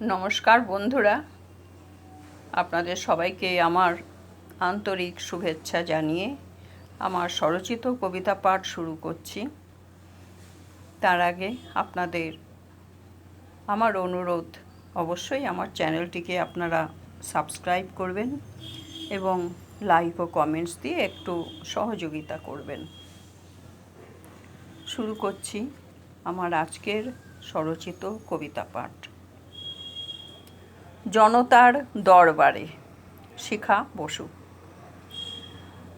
নমস্কার বন্ধুরা। আপনাদের সবাইকে আমার আন্তরিক শুভেচ্ছা জানিয়ে আমার স্বরচিত কবিতা পাঠ শুরু করছি। তার আগে আপনাদের আমার অনুরোধ, অবশ্যই আমার চ্যানেলটিকে আপনারা সাবস্ক্রাইব করবেন এবং লাইক ও কমেন্টস দিয়ে একটু সহযোগিতা করবেন। শুরু করছি আমার আজকের স্বরচিত কবিতা পাঠ। জনতার দরবারে। শিখা বসু।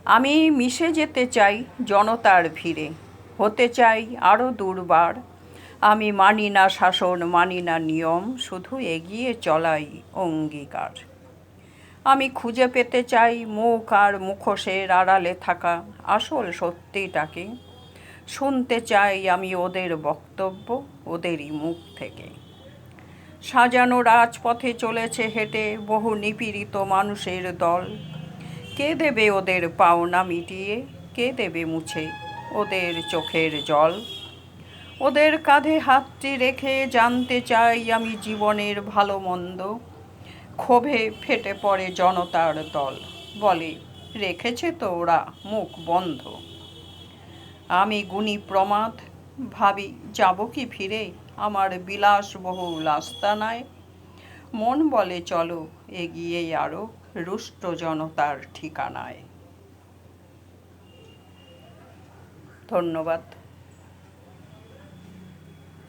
আমি মিশে যেতে চাই জনতার ভিড়ে। হতে চাই আরও দুর্বার। আমি মানি না শাসন, মানি না নিয়ম, শুধু এগিয়ে চলাই অঙ্গীকার। আমি খুঁজে পেতে চাই মুখ আর মুখোশের আড়ালে থাকা আসল সত্যিটাকে। শুনতে চাই আমি ওদের বক্তব্য, ওদেরই মুখ থেকে। সাজানো রাজপথে চলেছে হেঁটে বহু নিপীড়িত মানুষের দল। কে দেবে ওদের পাওনা মিটিয়ে? কে দেবে মুছে ওদের চোখের জল? ওদের কাঁধে হাতটি রেখে জানতে চাই আমি জীবনের ভালো মন্দ। ক্ষোভে ফেটে পড়ে জনতার দল। বলে, রেখেছে তো ওরা মুখ বন্ধ। আমি গুণী প্রমাদ ভাবি, যাব কি ফিরে? আমার বিলাসবহুল আস্তানায় মন বলে, চলো, এগিয়ে আরও রুষ্ট জনতার ঠিকানায়। ধন্যবাদ।